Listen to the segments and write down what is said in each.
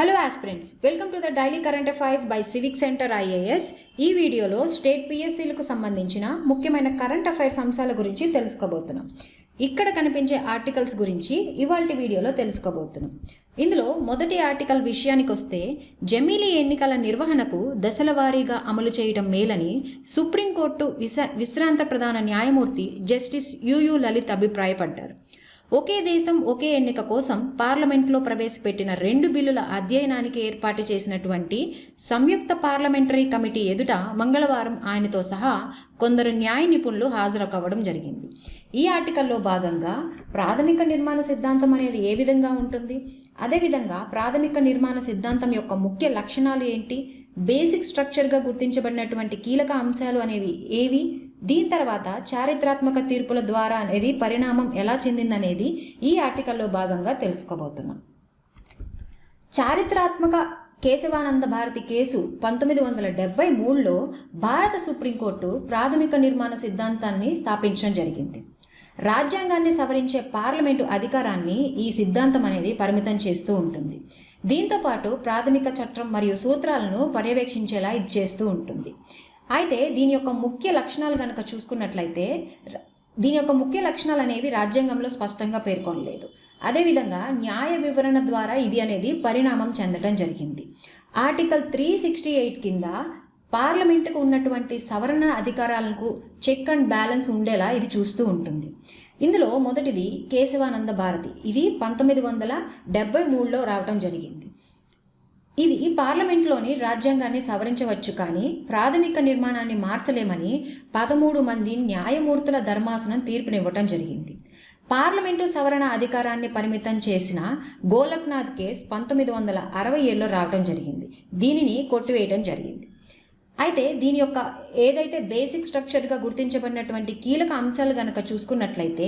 Hello aspirants welcome to the daily current affairs by Civic Centre IAS ఈ వీడియోలో state పిఎస్సీలకు సంబంధించిన ముఖ్యమైన current affairs అంశాల గురించి తెలుసుకోబోతున్నాం. ఇక్కడ కనిపించే ఆర్టికల్స్ గురించి ఇవాళ వీడియోలో తెలుసుకోబోతున్నాం. ఇందులో మొదటి ఆర్టికల్ విషయానికి వస్తే జమీలి ఎన్నికల నిర్వహణకు దశల వారీగా అమలు చేయడం మేలని సుప్రీంకోర్టు విశ విశ్రాంత ప్రధాన న్యాయమూర్తి జస్టిస్ యుయు లలిత్ అభిప్రాయపడ్డారు. ఒకే దేశం ఒకే ఎన్నిక కోసం పార్లమెంట్లో ప్రవేశపెట్టిన రెండు బిల్లుల అధ్యయనానికి ఏర్పాటు చేసినటువంటి సంయుక్త పార్లమెంటరీ కమిటీ ఎదుట మంగళవారం ఆయనతో సహా కొందరు న్యాయ నిపుణులు హాజరు కావడం జరిగింది. ఈ ఆర్టికల్లో భాగంగా ప్రాథమిక నిర్మాణ సిద్ధాంతం అనేది ఏ విధంగా ఉంటుంది? అదేవిధంగా ప్రాథమిక నిర్మాణ సిద్ధాంతం యొక్క ముఖ్య లక్షణాలు ఏంటి? బేసిక్ స్ట్రక్చర్గా గుర్తించబడినటువంటి కీలక అంశాలు అనేవి ఏవి? దీని తర్వాత చారిత్రాత్మక తీర్పుల ద్వారా అనేది పరిణామం ఎలా చెందిందనేది ఈ ఆర్టికల్లో భాగంగా తెలుసుకోబోతున్నాం. చారిత్రాత్మక కేశవానంద భారతి కేసు పంతొమ్మిది వందల డెబ్బై మూడులో భారత సుప్రీంకోర్టు ప్రాథమిక నిర్మాణ సిద్ధాంతాన్ని స్థాపించడం జరిగింది. రాజ్యాంగాన్ని సవరించే పార్లమెంటు అధికారాన్ని ఈ సిద్ధాంతం అనేది పరిమితం చేస్తూ ఉంటుంది. దీంతో పాటు ప్రాథమిక చట్టం మరియు సూత్రాలను పర్యవేక్షించేలా ఇది చేస్తూ ఉంటుంది. అయితే దీని యొక్క ముఖ్య లక్షణాలు కనుక చూసుకున్నట్లయితే దీని యొక్క ముఖ్య లక్షణాలు అనేవి రాజ్యాంగంలో స్పష్టంగా పేర్కొనలేదు. అదేవిధంగా న్యాయ వివరణ ద్వారా ఇది అనేది పరిణామం చెందడం జరిగింది. ఆర్టికల్ త్రీ సిక్స్టీ ఎయిట్ కింద పార్లమెంటుకు ఉన్నటువంటి సవరణ అధికారాలకు చెక్ అండ్ బ్యాలెన్స్ ఉండేలా ఇది చూస్తూ ఉంటుంది. ఇందులో మొదటిది కేశవానంద భారతి. ఇది పంతొమ్మిది వందల డెబ్బై మూడులో రావటం జరిగింది. ఇది పార్లమెంట్లోని రాజ్యాంగాన్ని సవరించవచ్చు కానీ ప్రాథమిక నిర్మాణాన్ని మార్చలేమని పదమూడు మంది న్యాయమూర్తుల ధర్మాసనం తీర్పునివ్వటం జరిగింది. పార్లమెంటు సవరణ అధికారాన్ని పరిమితం చేసిన గోలక్నాథ్ కేస్ పంతొమ్మిది వందల అరవై ఏడులో రావడం జరిగింది. దీనిని కొట్టివేయటం జరిగింది. అయితే దీని యొక్క ఏదైతే బేసిక్ స్ట్రక్చర్గా గుర్తించబడినటువంటి కీలక అంశాలు కనుక చూసుకున్నట్లయితే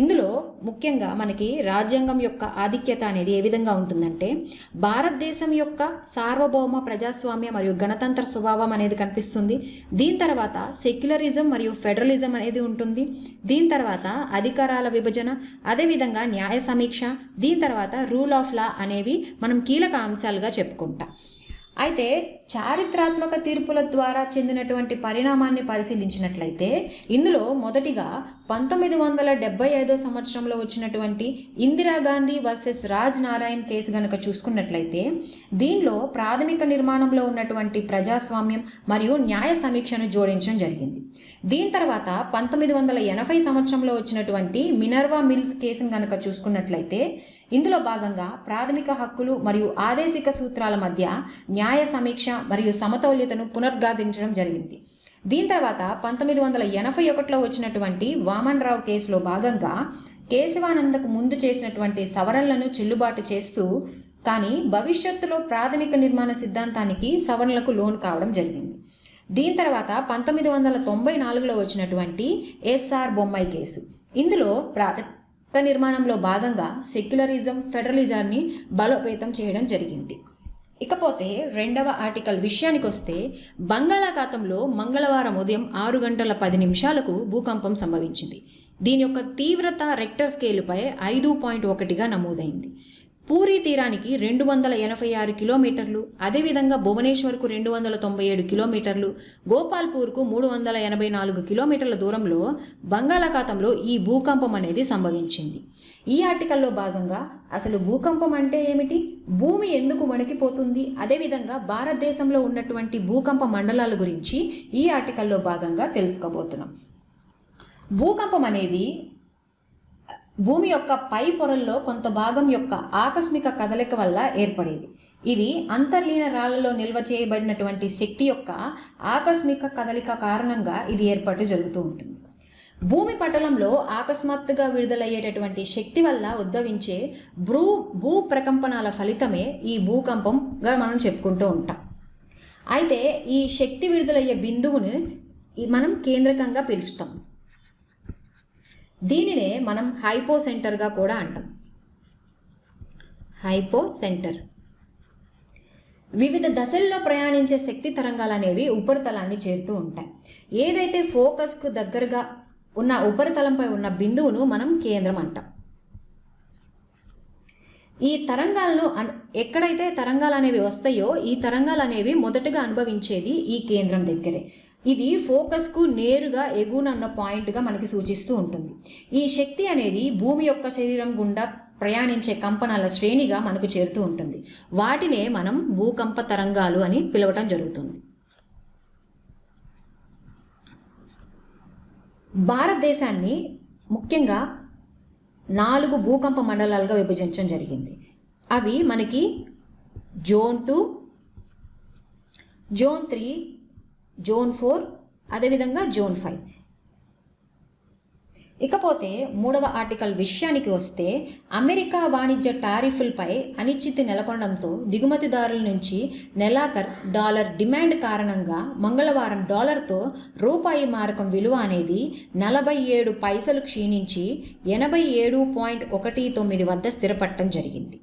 ఇందులో ముఖ్యంగా మనకి రాజ్యాంగం యొక్క ఆధిక్యత అనేది ఏ విధంగా ఉంటుందంటే భారతదేశం యొక్క సార్వభౌమ ప్రజాస్వామ్య మరియు గణతంత్ర స్వభావం అనేది కనిపిస్తుంది. దీని తర్వాత సెక్యులరిజం మరియు ఫెడరలిజం అనేది ఉంటుంది. దీని తర్వాత అధికారాల విభజన అదేవిధంగా న్యాయ సమీక్ష దీని తర్వాత రూల్ ఆఫ్ లా అనేవి మనం కీలక అంశాలుగా చెప్పుకుంటాం. అయితే చారిత్రాత్మక తీర్పుల ద్వారా చెందినటువంటి పరిణామాన్ని పరిశీలించినట్లయితే ఇందులో మొదటిగా పంతొమ్మిది వందల డెబ్బై ఐదో సంవత్సరంలో వచ్చినటువంటి ఇందిరాగాంధీ వర్సెస్ రాజ్ నారాయణ్ కేసు గనక చూసుకున్నట్లయితే దీనిలో ప్రాథమిక నిర్మాణంలో ఉన్నటువంటి ప్రజాస్వామ్యం మరియు న్యాయ సమీక్షను జోడించడం జరిగింది. దీని తర్వాత పంతొమ్మిది వందల ఎనభై సంవత్సరంలో వచ్చినటువంటి మినర్వా మిల్స్ కేసును గనక చూసుకున్నట్లయితే ఇందులో భాగంగా ప్రాథమిక హక్కులు మరియు ఆదేశిక సూత్రాల మధ్య న్యాయ సమీక్ష మరియు సమతౌల్యతను పునర్గాదించడం జరిగింది. దీని తర్వాత పంతొమ్మిది వందల ఎనభై ఒకటిలో వచ్చినటువంటి వామన్ రావు కేసులో భాగంగా కేశవానందకు ముందు చేసినటువంటి సవరణలను చెల్లుబాటు చేస్తూ కానీ భవిష్యత్తులో ప్రాథమిక నిర్మాణ సిద్ధాంతానికి సవరణలకు లోన్ కావడం జరిగింది. దీని తర్వాత పంతొమ్మిది వందల తొంభై నాలుగులో వచ్చినటువంటి ఎస్ఆర్ బొమ్మాయి కేసు. ఇందులో ప్రాథమిక నిర్మాణంలో భాగంగా సెక్యులరిజం ఫెడరలిజాన్ని బలోపేతం చేయడం జరిగింది. ఇకపోతే రెండవ ఆర్టికల్ విషయానికి వస్తే బంగాళాఖాతంలో మంగళవారం ఉదయం ఆరు గంటల పది నిమిషాలకు భూకంపం సంభవించింది. దీని యొక్క తీవ్రత రెక్టర్ స్కేలుపై ఐదు పాయింట్ ఒకటిగా నమోదైంది. పూరీ తీరానికి రెండు వందల ఎనభై ఆరు కిలోమీటర్లు అదేవిధంగా భువనేశ్వర్కు రెండు వందల తొంభై ఏడు కిలోమీటర్లు గోపాల్పూర్కు మూడు వందల ఎనభై నాలుగు కిలోమీటర్ల దూరంలో బంగాళాఖాతంలో ఈ భూకంపం అనేది సంభవించింది. ఈ ఆర్టికల్లో భాగంగా అసలు భూకంపం అంటే ఏమిటి? భూమి ఎందుకు వణికిపోతుంది? అదేవిధంగా భారతదేశంలో ఉన్నటువంటి భూకంప మండలాల గురించి ఈ ఆర్టికల్లో భాగంగా తెలుసుకోబోతున్నాం. భూకంపం అనేది భూమి యొక్క పై పొరల్లో కొంత భాగం యొక్క ఆకస్మిక కదలిక వల్ల ఏర్పడేది. ఇది అంతర్లీన రాళ్ళలో నిల్వ చేయబడినటువంటి శక్తి యొక్క ఆకస్మిక కదలిక కారణంగా ఇది ఏర్పాటు జరుగుతూ ఉంటుంది. భూమి పటలంలో అకస్మాత్తుగా విడుదలయ్యేటటువంటి శక్తి వల్ల ఉద్భవించే భూ భూ ప్రకంపనాల ఫలితమే ఈ భూకంపంగా మనం చెప్పుకుంటూ ఉంటాం. అయితే ఈ శక్తి విడుదలయ్యే బిందువును మనం కేంద్రకంగా పిలుస్తాం. దీనినే మనం హైపో సెంటర్గా కూడా అంటాం. హైపో సెంటర్ వివిధ దశల్లో ప్రయాణించే శక్తి తరంగాలు అనేవి ఉపరితలాన్ని చేరుతూ ఉంటాయి. ఏదైతే ఫోకస్కు దగ్గరగా ఉన్న ఉపరితలంపై ఉన్న బిందువును మనం కేంద్రం అంటాం. ఈ తరంగాలను ఎక్కడైతే తరంగాలు అనేవి వస్తాయో ఈ తరంగాలు అనేవి మొదటగా అనుభవించేది ఈ కేంద్రం దగ్గరే. ఇది ఫోకస్కు నేరుగా ఎగువన ఉన్న పాయింట్గా మనకి సూచిస్తూ ఉంటుంది. ఈ శక్తి అనేది భూమి యొక్క శరీరం గుండా ప్రయాణించే కంపనాల శ్రేణిగా మనకు చేరుతూ ఉంటుంది. వాటినే మనం భూకంప తరంగాలు అని పిలవటం జరుగుతుంది. భారతదేశాన్ని ముఖ్యంగా నాలుగు భూకంప మండలాలుగా విభజించడం జరిగింది. అవి మనకి zone two zone three zone four అదేవిధంగా జోన్ ఫైవ్. ఇకపోతే మూడవ ఆర్టికల్ విషయానికి వస్తే అమెరికా వాణిజ్య టారిఫ్లపై అనిశ్చితి నెలకొనడంతో దిగుమతిదారుల నుంచి నెలాఖర్ డాలర్ డిమాండ్ కారణంగా మంగళవారం డాలర్తో రూపాయి మారకం విలువ అనేది నలభై ఏడు పైసలు క్షీణించి ఎనభై ఏడు పాయింట్ ఒకటి తొమ్మిది వద్ద స్థిరపడటం జరిగింది.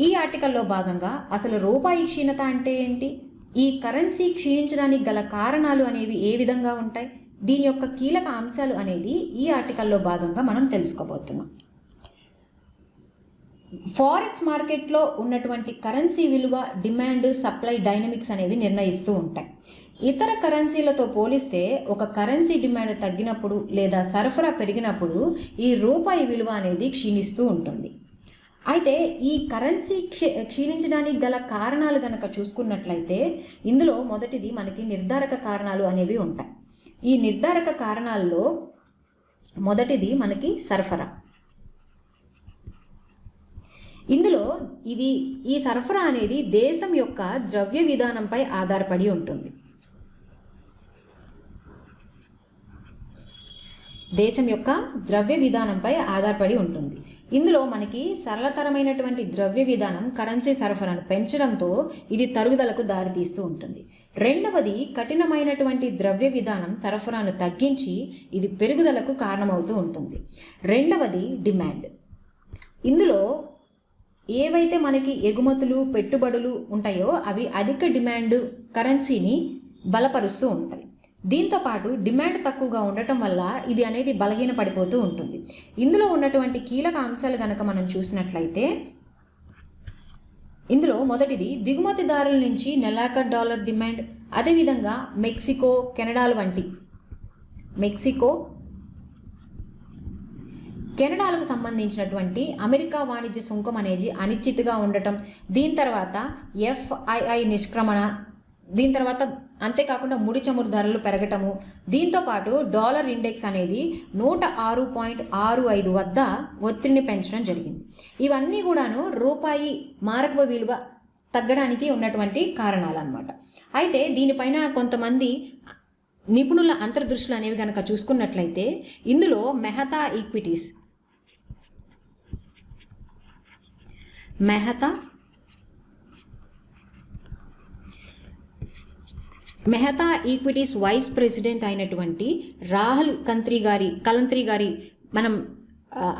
ఈ ఆర్టికల్లో భాగంగా అసలు రూపాయి క్షీణత అంటే ఏంటి? ఈ కరెన్సీ క్షీణించడానికి గల కారణాలు అనేవి ఏ విధంగా ఉంటాయి? దీని యొక్క కీలక అంశాలు అనేది ఈ ఆర్టికల్లో భాగంగా మనం తెలుసుకోబోతున్నాం. ఫారెక్స్ మార్కెట్లో ఉన్నటువంటి కరెన్సీ విలువ డిమాండ్ సప్లై డైనమిక్స్ అనేవి నిర్ణయిస్తూ ఉంటాయి. ఇతర కరెన్సీలతో పోలిస్తే ఒక కరెన్సీ డిమాండ్ తగ్గినప్పుడు లేదా సరఫరా పెరిగినప్పుడు ఈ రూపాయి విలువ అనేది క్షీణిస్తూ ఉంటుంది. అయితే ఈ కరెన్సీ క్షీ క్షీణించడానికి గల కారణాలు గనక చూసుకున్నట్లయితే ఇందులో మొదటిది మనకి నిర్ధారక కారణాలు అనేవి ఉంటాయి. ఈ నిర్ధారక కారణాల్లో మొదటిది మనకి సరఫరా. ఇందులో ఇది ఈ సరఫరా అనేది దేశం యొక్క ద్రవ్య విధానంపై ఆధారపడి ఉంటుంది. దేశం యొక్క ద్రవ్య విధానంపై ఆధారపడి ఉంటుంది. ఇందులో మనకి సరళతరమైనటువంటి ద్రవ్య విధానం కరెన్సీ సరఫరాను పెంచడంతో ఇది తరుగుదలకు దారితీస్తూ ఉంటుంది. రెండవది కఠినమైనటువంటి ద్రవ్య విధానం సరఫరాను తగ్గించి ఇది పెరుగుదలకు కారణమవుతూ ఉంటుంది. రెండవది డిమాండ్. ఇందులో ఏవైతే మనకి ఎగుమతులు పెట్టుబడులు ఉంటాయో అవి అధిక డిమాండ్ కరెన్సీని బలపరుస్తూ ఉంటాయి. దీంతో పాటు డిమాండ్ తక్కువగా ఉండటం వల్ల ఇది అనేది బలహీన పడిపోతూ ఉంటుంది. ఇందులో ఉన్నటువంటి కీలక అంశాలు కనుక మనం చూసినట్లయితే ఇందులో మొదటిది దిగుమతిదారుల నుంచి నెలాఖర్ డాలర్ డిమాండ్ అదేవిధంగా మెక్సికో కెనడాలు వంటి మెక్సికో కెనడాలకు సంబంధించినటువంటి అమెరికా వాణిజ్య సుంకం అనేది అనిశ్చితిగా ఉండటం దీని తర్వాత ఎఫ్ఐఐ నిష్క్రమణ దీని తర్వాత అంతేకాకుండా ముడి చమురు ధరలు పెరగటము. దీంతో పాటు డాలర్ ఇండెక్స్ అనేది నూట ఆరు పాయింట్ ఆరు ఐదు వద్ద ఒత్తిడిని పెంచడం జరిగింది. ఇవన్నీ కూడాను రూపాయి మారకపు విలువ తగ్గడానికి ఉన్నటువంటి కారణాలు అనమాట అయితే దీనిపైన కొంతమంది నిపుణుల అంతర్దృష్టులు అనేవి కనుక చూసుకున్నట్లయితే ఇందులో Mehta Equities. Mehta Mehta Equities vice president అయినటువంటి రాహుల్ కంత్రి గారి కలంత్రి గారి మనం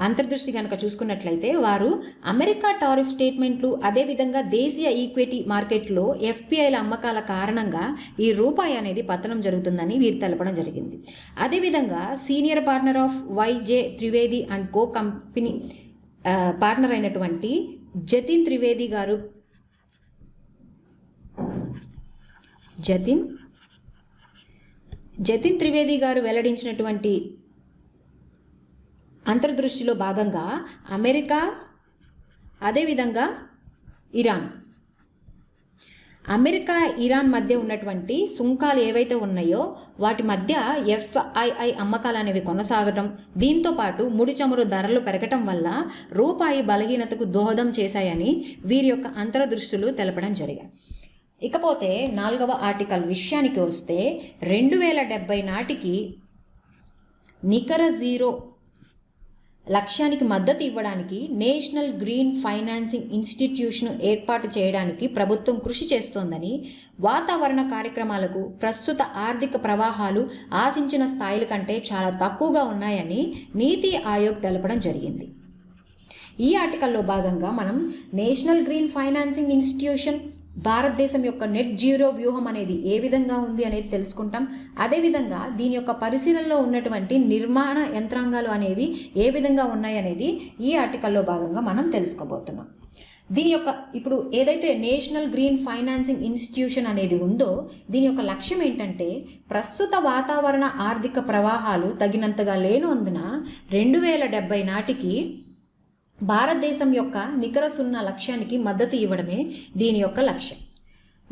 అంతర్దృష్టి కనుక చూసుకున్నట్లయితే వారు అమెరికా టారిఫ్ స్టేట్మెంట్లు అదేవిధంగా దేశీయ ఈక్విటీ మార్కెట్లో ఎఫ్పిఐల అమ్మకాల కారణంగా ఈ రూపాయి అనేది పతనం జరుగుతుందని వీరు తెలపడం జరిగింది. అదేవిధంగా senior partner of YJ Trivedi and Co company partner అయినటువంటి జతిన్ త్రివేది గారు జతిన్. జతిన్ త్రివేది గారు వెల్లడించినటువంటి అంతర్దృష్టిలో భాగంగా అమెరికా అదేవిధంగా ఇరాన్. అమెరికా ఇరాన్ మధ్య ఉన్నటువంటి సుంకాలు ఏవైతే ఉన్నాయో వాటి మధ్య ఎఫ్ఐఐ అమ్మకాలు అనేవి కొనసాగటం దీంతో పాటు ముడి చమురు ధరలు పెరగటం వల్ల రూపాయి బలహీనతకు దోహదం చేశాయని వీరి యొక్క అంతర్దృష్టులు తెలపడం జరిగాయి. ఇకపోతే నాలుగవ ఆర్టికల్ విషయానికి వస్తే రెండు వేల డెబ్బై నాటికి నికర జీరో లక్ష్యానికి మద్దతు ఇవ్వడానికి నేషనల్ గ్రీన్ ఫైనాన్సింగ్ ఇన్స్టిట్యూషన్ ఏర్పాటు చేయడానికి ప్రభుత్వం కృషి చేస్తోందని వాతావరణ కార్యక్రమాలకు ప్రస్తుత ఆర్థిక ప్రవాహాలు ఆశించిన స్థాయిల కంటే చాలా తక్కువగా ఉన్నాయని నీతి ఆయోగ్ తెలపడం జరిగింది. ఈ ఆర్టికల్లో భాగంగా మనం నేషనల్ గ్రీన్ ఫైనాన్సింగ్ ఇన్స్టిట్యూషన్ భారతదేశం యొక్క నెట్ జీరో వ్యూహం అనేది ఏ విధంగా ఉంది అనేది తెలుసుకుంటాం. అదేవిధంగా దీని యొక్క పరిశీలనలో ఉన్నటువంటి నిర్మాణ యంత్రాంగాలు అనేవి ఏ విధంగా ఉన్నాయి అనేది ఈ ఆర్టికల్లో భాగంగా మనం తెలుసుకోబోతున్నాం. దీని యొక్క ఇప్పుడు ఏదైతే నేషనల్ గ్రీన్ ఫైనాన్సింగ్ ఇన్స్టిట్యూషన్ అనేది ఉందో దీని యొక్క లక్ష్యం ఏంటంటే ప్రస్తుత వాతావరణ ఆర్థిక ప్రవాహాలు తగినంతగా లేనందున రెండు వేల డెబ్బై నాటికి భారతదేశం యొక్క నికర సున్నా లక్ష్యానికి మద్దతు ఇవ్వడమే దీని యొక్క లక్ష్యం.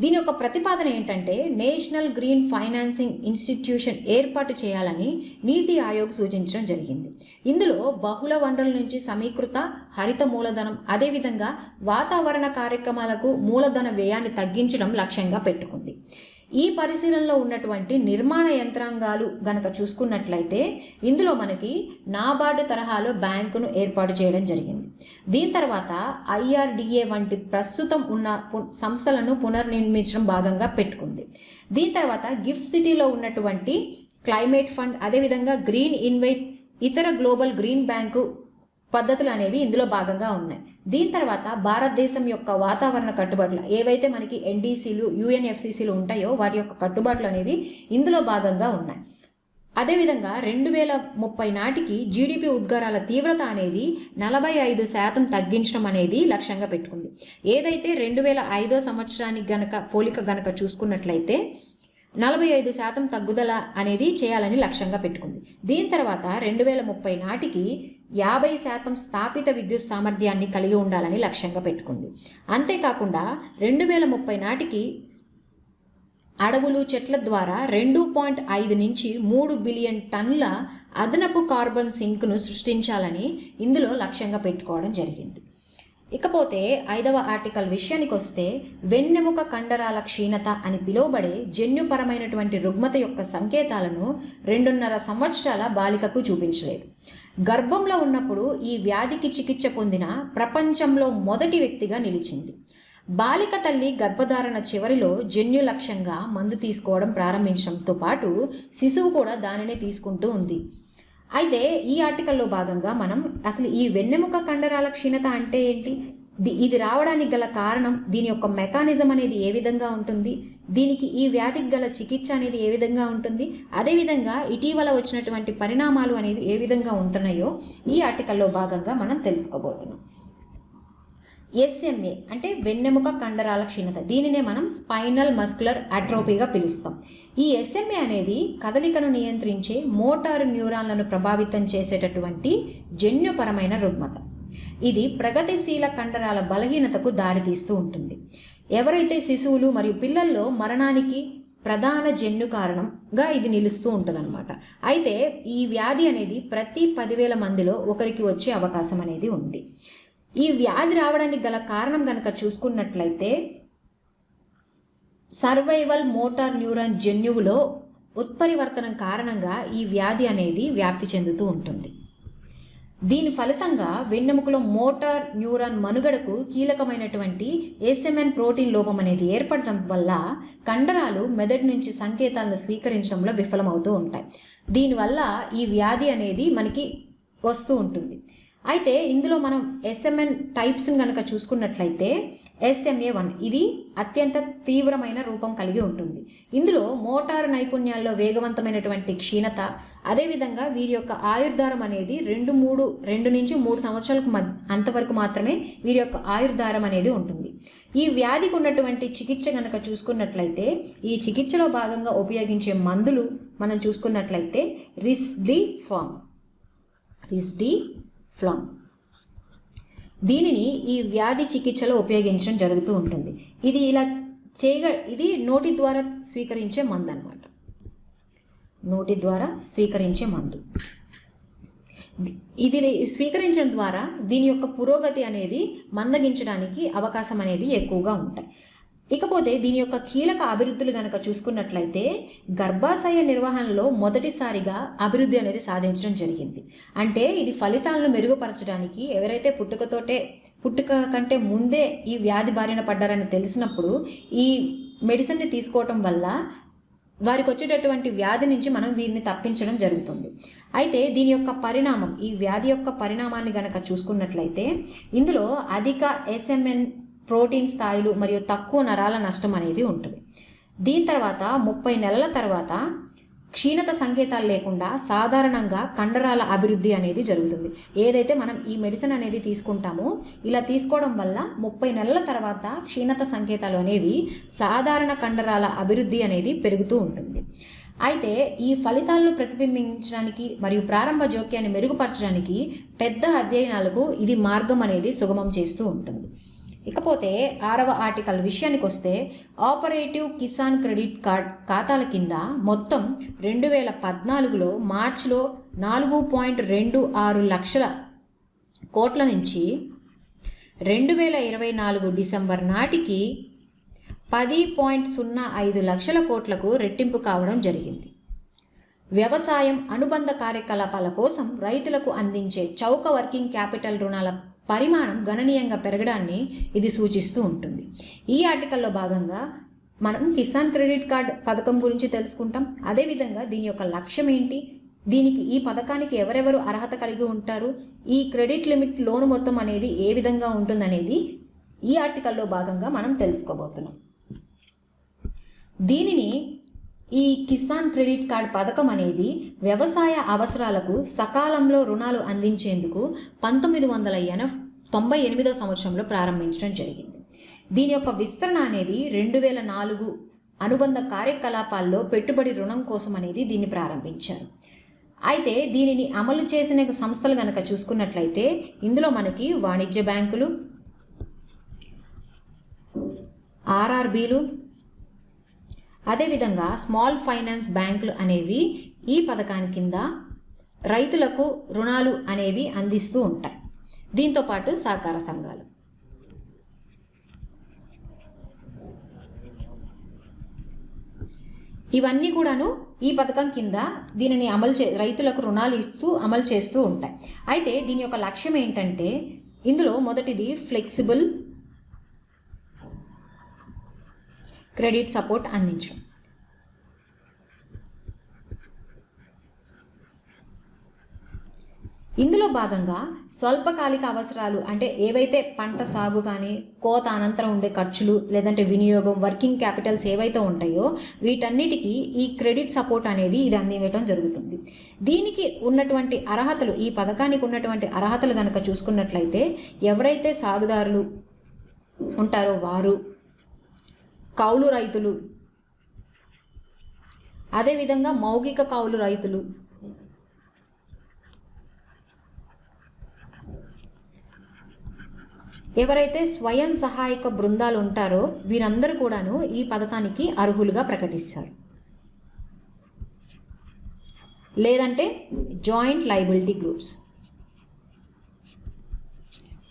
దీని యొక్క ప్రతిపాదన ఏంటంటే నేషనల్ గ్రీన్ ఫైనాన్సింగ్ ఇన్స్టిట్యూషన్ ఏర్పాటు చేయాలని నీతి ఆయోగ్ సూచించడం జరిగింది. ఇందులో బహుళ వనరుల నుంచి సమీకృత హరిత మూలధనం అదేవిధంగా వాతావరణ కార్యక్రమాలకు మూలధన వ్యయాన్ని తగ్గించడం లక్ష్యంగా పెట్టుకుంది. ఈ పరిశీలనలో ఉన్నటువంటి నిర్మాణ యంత్రాంగాలు గనక చూసుకున్నట్లయితే ఇందులో మనకి నాబార్డు తరహాలో బ్యాంకును ఏర్పాటు చేయడం జరిగింది. దీని తర్వాత ఐఆర్డిఏ వంటి ప్రస్తుతం ఉన్న పు- సంస్థలను పునర్నిర్మించడం భాగంగా పెట్టుకుంది. దీని తర్వాత గిఫ్ట్ సిటీలో ఉన్నటువంటి క్లైమేట్ ఫండ్ అదేవిధంగా గ్రీన్ ఇన్వైట్ ఇతర గ్లోబల్ గ్రీన్ బ్యాంకు పద్ధతులు అనేవి ఇందులో భాగంగా ఉన్నాయి. దీని తర్వాత భారతదేశం యొక్క వాతావరణ కట్టుబాట్లు ఏవైతే మనకి ఎన్డీసీలు యుఎన్ఎఫ్సిసిలు ఉంటాయో వాటి యొక్క కట్టుబాట్లు అనేవి ఇందులో భాగంగా ఉన్నాయి. అదేవిధంగా రెండు వేల ముప్పై నాటికి జీడిపి ఉద్గారాల తీవ్రత అనేది నలభై ఐదు శాతం తగ్గించడం అనేది లక్ష్యంగా పెట్టుకుంది. ఏదైతే రెండు వేల ఐదో సంవత్సరానికి గనక పోలిక గనక చూసుకున్నట్లయితే నలభై ఐదు శాతం తగ్గుదల అనేది చేయాలని లక్ష్యంగా పెట్టుకుంది. దీని తర్వాత రెండు వేల ముప్పై నాటికి యాభై శాతం స్థాపిత విద్యుత్ సామర్థ్యాన్ని కలిగి ఉండాలని లక్ష్యంగా పెట్టుకుంది. అంతేకాకుండా రెండు వేల ముప్పై నాటికి అడవులు చెట్ల ద్వారా రెండు పాయింట్ ఐదు నుంచి మూడు బిలియన్ టన్నుల అదనపు కార్బన్ సింక్ను సృష్టించాలని ఇందులో లక్ష్యంగా పెట్టుకోవడం జరిగింది. ఇకపోతే ఐదవ ఆర్టికల్ విషయానికి వస్తే వెన్నెముక కండరాల క్షీణత అని పిలువబడే జన్యుపరమైనటువంటి రుగ్మత యొక్క సంకేతాలను రెండున్నర సంవత్సరాల బాలికకు చూపించలేదు. గర్భంలో ఉన్నప్పుడు ఈ వ్యాధికి చికిత్స పొందిన ప్రపంచంలో మొదటి వ్యక్తిగా నిలిచింది. బాలిక తల్లి గర్భధారణ చివరిలో జన్యు లక్ష్యంగా మందు తీసుకోవడం ప్రారంభించడంతో పాటు శిశువు కూడా దానినే తీసుకుంటూ ఉంది. అయితే ఈ ఆర్టికల్లో భాగంగా మనం అసలు ఈ వెన్నెముక కండరాల క్షీణత అంటే ఏంటి? ఇది రావడానికి గల కారణం దీని యొక్క మెకానిజం అనేది ఏ విధంగా ఉంటుంది దీనికి ఈ వ్యాధికి గల చికిత్స అనేది ఏ విధంగా ఉంటుంది అదేవిధంగా ఇటీవల వచ్చినటువంటి పరిణామాలు అనేవి ఏ విధంగా ఉంటున్నాయో ఈ ఆర్టికల్లో భాగంగా మనం తెలుసుకోబోతున్నాం. ఎస్ఎంఏ అంటే వెన్నెముక కండరాల క్షీణత దీనినే మనం స్పైనల్ మస్కులర్ అట్రోపీగా పిలుస్తాం. ఈ ఎస్ఎంఏ అనేది కదలికను నియంత్రించే మోటార్ న్యూరాన్లను ప్రభావితం చేసేటటువంటి జన్యుపరమైన రుగ్మత. ఇది ప్రగతిశీల కండరాల బలహీనతకు దారితీస్తూ ఉంటుంది. ఎవరైతే శిశువులు మరియు పిల్లల్లో మరణానికి ప్రధాన జన్యు కారణంగా ఇది నిలుస్తూ ఉంటుందన్నమాట. అయితే ఈ వ్యాధి అనేది ప్రతి పదివేల మందిలో ఒకరికి వచ్చే అవకాశం అనేది ఉంది. ఈ వ్యాధి రావడానికి గల కారణం కనుక చూసుకున్నట్లయితే సర్వైవల్ మోటార్ న్యూరాన్ జన్యువులో ఉత్పరివర్తనం కారణంగా ఈ వ్యాధి అనేది వ్యాప్తి చెందుతూ ఉంటుంది. దీని ఫలితంగా వెన్నెముకలో మోటార్ న్యూరాన్ మనుగడకు కీలకమైనటువంటి ఎస్ఎంఎన్ ప్రోటీన్ లోపం అనేది ఏర్పడటం వల్ల కండరాలు మెదడు నుంచి సంకేతాలను స్వీకరించడంలో విఫలమవుతూ ఉంటాయి. దీనివల్ల ఈ వ్యాధి అనేది మనకి వస్తూ ఉంటుంది. అయితే ఇందులో మనం ఎస్ఎంఎన్ టైప్స్ని కనుక చూసుకున్నట్లయితే ఎస్ఎంఏ వన్ ఇది అత్యంత తీవ్రమైన రూపం కలిగి ఉంటుంది. ఇందులో మోటారు నైపుణ్యాల్లో వేగవంతమైనటువంటి క్షీణత అదేవిధంగా వీరి యొక్క ఆయుర్దారం అనేది రెండు మూడు రెండు నుంచి మూడు సంవత్సరాలకు మధ్య అంతవరకు మాత్రమే వీరి యొక్క ఆయుర్దారం అనేది ఉంటుంది. ఈ వ్యాధికి ఉన్నటువంటి చికిత్స కనుక చూసుకున్నట్లయితే ఈ చికిత్సలో భాగంగా ఉపయోగించే మందులు మనం చూసుకున్నట్లయితే రిస్డి ఫామ్ రిస్డి ఫ్లామ్. దీనిని ఈ వ్యాధి చికిత్సలో ఉపయోగించడం జరుగుతూ ఉంటుంది. ఇది ఇలా చేయగ ఇది నోటి ద్వారా స్వీకరించే మందు అనమాట నోటి ద్వారా స్వీకరించే మందు. ఇది స్వీకరించడం ద్వారా దీని యొక్క పురోగతి అనేది మందగించడానికి అవకాశం అనేది ఎక్కువగా ఉంటాయి. ఇకపోతే దీని యొక్క కీలక అభివృద్ధులు గనక చూసుకున్నట్లయితే గర్భాశయ నిర్వహణలో మొదటిసారిగా అభివృద్ధి అనేది సాధించడం జరిగింది. అంటే ఇది ఫలితాలను మెరుగుపరచడానికి ఎవరైతే పుట్టుకతోటే పుట్టుక కంటే ముందే ఈ వ్యాధి బారిన పడ్డారని తెలిసినప్పుడు ఈ మెడిసిన్ని తీసుకోవటం వల్ల వారికి వచ్చేటటువంటి వ్యాధి నుంచి మనం వీరిని తప్పించడం జరుగుతుంది. అయితే దీని యొక్క పరిణామం ఈ వ్యాధి యొక్క పరిణామాన్ని గనక చూసుకున్నట్లయితే ఇందులో అధిక ఎస్ఎంఎన్ ప్రోటీన్ స్థాయిలు మరియు తక్కువ నరాల నష్టం అనేది ఉంటుంది. దీని తర్వాత ముప్పై నెలల తర్వాత క్షీణత సంకేతాలు లేకుండా సాధారణంగా కండరాల అభివృద్ధి అనేది జరుగుతుంది. ఏదైతే మనం ఈ మెడిసిన్ అనేది తీసుకుంటామో ఇలా తీసుకోవడం వల్ల ముప్పై నెలల తర్వాత క్షీణత సంకేతాలు అనేవి సాధారణ కండరాల అభివృద్ధి అనేది పెరుగుతూ ఉంటుంది. అయితే ఈ ఫలితాలను ప్రతిబింబించడానికి మరియు ప్రారంభ జోక్యాన్ని మెరుగుపరచడానికి పెద్ద అధ్యయనాలకు ఇది మార్గం అనేది సుగమం చేస్తూ ఉంటుంది. ఇకపోతే ఆరవ ఆర్టికల్ విషయానికి వస్తే ఆపరేటివ్ కిసాన్ క్రెడిట్ కార్డ్ ఖాతాల కింద మొత్తం రెండు వేల పద్నాలుగులో మార్చిలో నాలుగు పాయింట్ రెండు ఆరు లక్షల కోట్ల నుంచి రెండు వేల ఇరవై నాలుగు డిసెంబర్ నాటికి పది పాయింట్ సున్నా ఐదు లక్షల కోట్లకు రెట్టింపు కావడం జరిగింది. వ్యవసాయం అనుబంధ కార్యకలాపాల కోసం రైతులకు అందించే చౌక వర్కింగ్ క్యాపిటల్ రుణాల పరిమాణం గణనీయంగా పెరగడాన్ని ఇది సూచిస్తూ ఉంటుంది. ఈ ఆర్టికల్లో భాగంగా మనం కిసాన్ క్రెడిట్ కార్డ్ పథకం గురించి తెలుసుకుంటాం. అదేవిధంగా దీని యొక్క లక్ష్యం ఏంటి? దీనికి ఈ పథకానికి ఎవరెవరు అర్హత కలిగి ఉంటారు? ఈ క్రెడిట్ లిమిట్ లోన్ మొత్తం అనేది ఏ విధంగా ఉంటుందనేది ఈ ఆర్టికల్లో భాగంగా మనం తెలుసుకోబోతున్నాం. దీనిని ఈ కిసాన్ క్రెడిట్ కార్డ్ పథకం అనేది వ్యవసాయ అవసరాలకు సకాలంలో రుణాలు అందించేందుకు పంతొమ్మిది వందల ఎనభై తొంభై ఎనిమిదో సంవత్సరంలో ప్రారంభించడం జరిగింది. దీని యొక్క విస్తరణ అనేది రెండు వేల నాలుగు అనుబంధ కార్యకలాపాల్లో పెట్టుబడి రుణం కోసం అనేది దీన్ని ప్రారంభించారు. అయితే దీనిని అమలు చేసిన సంస్థలు కనుక చూసుకున్నట్లయితే ఇందులో మనకి వాణిజ్య బ్యాంకులు ఆర్ఆర్బీలు అదేవిధంగా స్మాల్ ఫైనాన్స్ బ్యాంకులు అనేవి ఈ పథకాని కింద రైతులకు రుణాలు అనేవి అందిస్తూ ఉంటాయి. దీంతోపాటు సహకార సంఘాలు. ఇవన్నీ కూడాను ఈ పథకం కింద దీనిని అమలు చే రైతులకు రుణాలు ఇస్తూ అమలు చేస్తూ ఉంటాయి. అయితే దీని యొక్క లక్ష్యం ఏంటంటే ఇందులో మొదటిది ఫ్లెక్సిబుల్ క్రెడిట్ సపోర్ట్ అందించడం. ఇందులో భాగంగా స్వల్పకాలిక అవసరాలు అంటే ఏవైతే పంట సాగు కానీ కోత అనంతరం ఉండే ఖర్చులు లేదంటే వినియోగం వర్కింగ్ క్యాపిటల్స్ ఏవైతే ఉంటాయో వీటన్నిటికీ ఈ క్రెడిట్ సపోర్ట్ అనేది ఇది అందివ్వటం జరుగుతుంది. దీనికి ఉన్నటువంటి అర్హతలు ఈ పథకానికి ఉన్నటువంటి అర్హతలు కనుక చూసుకున్నట్లయితే ఎవరైతే సాగుదారులు ఉంటారో వారు కౌలు రైతులు. అదేవిధంగా మౌఖిక కౌలు రైతులు. ఎవరైతే స్వయం సహాయక బృందాలు ఉంటారో వీరందరూ కూడాను ఈ పథకానికి అర్హులుగా ప్రకటిస్తారు. లేదంటే జాయింట్ లైబిలిటీ గ్రూప్స్.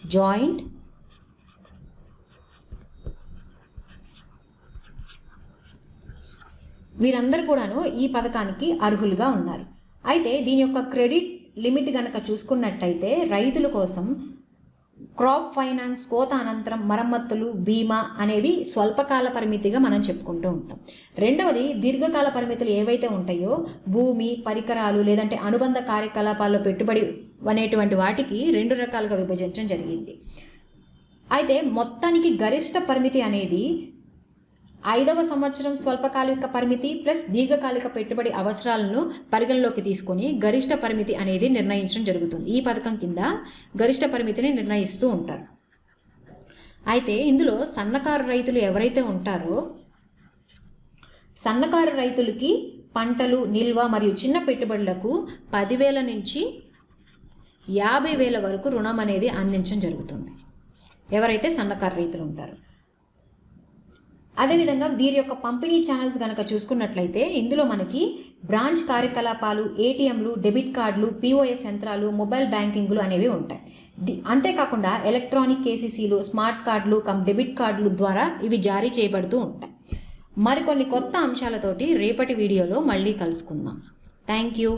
జాయింట్ వీరందరూ కూడాను ఈ పథకానికి అర్హులుగా ఉన్నారు. అయితే దీని యొక్క క్రెడిట్ లిమిట్ కనుక చూసుకున్నట్టయితే రైతుల కోసం క్రాప్ ఫైనాన్స్ కోత అనంతరం మరమ్మతులు బీమా అనేవి స్వల్పకాల పరిమితిగా మనం చెప్పుకుంటూ ఉంటాం. రెండవది దీర్ఘకాల పరిమితులు ఏవైతే ఉంటాయో భూమి పరికరాలు లేదంటే అనుబంధ కార్యకలాపాల్లో పెట్టుబడి అనేటువంటి వాటికి రెండు రకాలుగా విభజించడం జరిగింది. అయితే మొత్తానికి గరిష్ట పరిమితి అనేది ఐదవ సంవత్సరం స్వల్పకాలిక పరిమితి ప్లస్ దీర్ఘకాలిక పెట్టుబడి అవసరాలను పరిగణలోకి తీసుకొని గరిష్ట పరిమితి అనేది నిర్ణయించడం జరుగుతుంది. ఈ పథకం కింద గరిష్ట పరిమితిని నిర్ణయిస్తూ ఉంటారు. అయితే ఇందులో సన్నకారు రైతులు ఎవరైతే ఉంటారో సన్నకారు రైతులకి పంటలు నిల్వ మరియు చిన్న పెట్టుబడులకు పదివేల నుంచి యాభై వేల వరకు రుణం అనేది అందించడం జరుగుతుంది. ఎవరైతే సన్నకారు రైతులు ఉంటారో. అదేవిధంగా దీని యొక్క పంపిణీ ఛానల్స్ కనుక చూసుకున్నట్లయితే ఇందులో మనకి బ్రాంచ్ కార్యకలాపాలు ఏటీఎంలు డెబిట్ కార్డులు పిఓఎస్ యంత్రాలు మొబైల్ బ్యాంకింగ్లు అనేవి ఉంటాయి. అంతేకాకుండా ఎలక్ట్రానిక్ కేసీసీలు స్మార్ట్ కార్డులు కమ్ డెబిట్ కార్డులు ద్వారా ఇవి జారీ చేయబడుతూ ఉంటాయి. మరికొన్ని కొత్త అంశాలతోటి రేపటి వీడియోలో మళ్ళీ కలుసుకుందాం. Thank you